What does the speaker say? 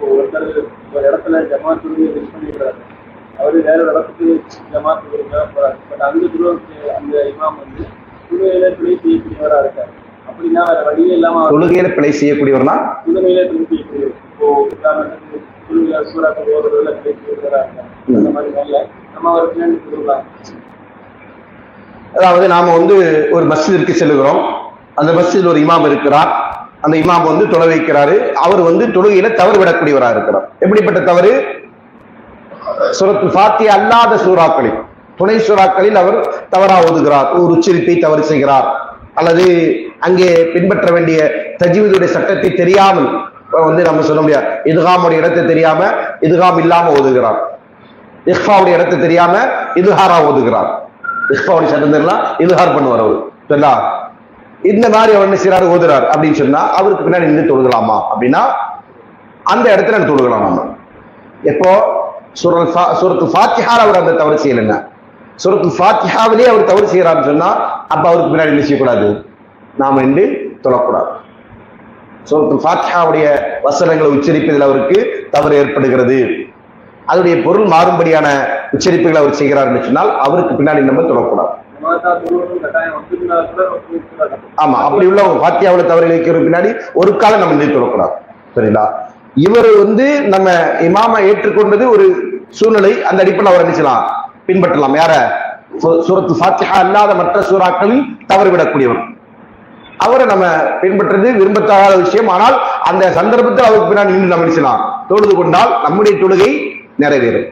இப்போ ஒருத்தர் ஒரு இடத்துல ஜமாத் மிஸ் பண்ணிடுறாரு. அவரு வேற ஒரு இடத்துக்கு ஜமாத் போறாரு. பட் அந்த துருவத்துக்கு அந்த இமாம் வந்து துருவையில துணை செய்யக்கூடியவரா இருக்காரு. அப்படின்னா வேற வழியே இல்லாம தொழுகையில பிழை செய்யக்கூடியவர்னா? புதுமையிலே துணை செய்யக்கூடியவர். இப்போ உதாரணத்துக்கு துருவியா சூறாக்கள் ஓடுறதுல துணை செய்யக்கூடியவரா இருக்காரு. அந்த மாதிரி நம்ம அவர் பின்னாடி திருவிழா அதாவது நாம வந்து ஒரு மஸ்ஜிதிற்கு செல்லுகிறோம். அந்த மஸ்ஜிதில் ஒரு இமாம் இருக்கிறார். அந்த இமாம் வந்து தொலை வைக்கிறாரு. அவர் வந்து தொழுகையில தவறு விடக்கூடியவராக இருக்கிறார். எப்படிப்பட்ட தவறு? சுரத்து சாத்திய அல்லாத சூறாக்களில். துணை சூறாக்களில் அவர் தவறா ஓதுகிறார். ஒரு உச்சரிப்பை தவறு செய்கிறார். அல்லது அங்கே பின்பற்ற வேண்டிய தஜ்வீதுடைய சட்டத்தை தெரியாமல் வந்து நம்ம சொல்ல முடியாது. இதுகாமுடைய இடத்தை தெரியாம இதுகாம் இல்லாம ஓதுகிறார். இஹ்பாவுடைய இடத்தை தெரியாம இதுஹாரா ஓதுகிறார். இஹ்பாவுடைய சட்டம் தெரியலாம் இதுஹார் பண்ணுவார் அவர். சரிங்களா இந்த மாதிரி அவர் என்ன செய்யறாரு ஓதுறாரு. அப்படின்னு சொன்னா அவருக்கு பின்னாடி நின்று தொழுகலாமா? அப்படின்னா அந்த இடத்துல நம்ம தொழுகலாம் நம்ம. எப்போ? சுரல் ஃபா- ஃபாத்திஹார் அவர் அந்த தவறு செய்யலைன்னா. சுரத்து ஃபாத்திஹாவிலே அவர் தவறு செய்யறாருன்னு சொன்னா அப்ப அவருக்கு பின்னாடி என்ன செய்யக்கூடாது? நாம நின்று தொழக்கூடாது. சுரத்து ஃபாத்திஹாவுடைய வசனங்களை உச்சரிப்பதில் அவருக்கு தவறு ஏற்படுகிறது. அதனுடைய பொருள் மாறும்படியான உச்சரிப்புகளை அவர் செய்கிறார்னு சொன்னால் அவருக்கு பின்னாடி நம்ம தொழக்கூடாது. ஆமா அப்படி உள்ள பாத்தியாவில் தவறு வைக்கிற பின்னாடி ஒரு காலம் நம்ம நிறுத்தி விடக்கூடாது. சரிங்களா? இவர் வந்து நம்ம இமாமா ஏற்றுக்கொண்டது ஒரு சூழ்நிலை அந்த அடிப்படையில் அவர் நினைச்சலாம் பின்பற்றலாம். யார? சூரத்து ஃபாத்திஹா அல்லாத மற்ற சூறாக்களில் தவறு விடக்கூடியவர். அவரை நம்ம பின்பற்றது விரும்பத்தகாத விஷயம். ஆனால் அந்த சந்தர்ப்பத்தில் அவருக்கு பின்னாடி நின்று நம்ம நினைச்சலாம் தொழுது கொண்டால் நம்முடைய தொழுகை நிறைவேறும்.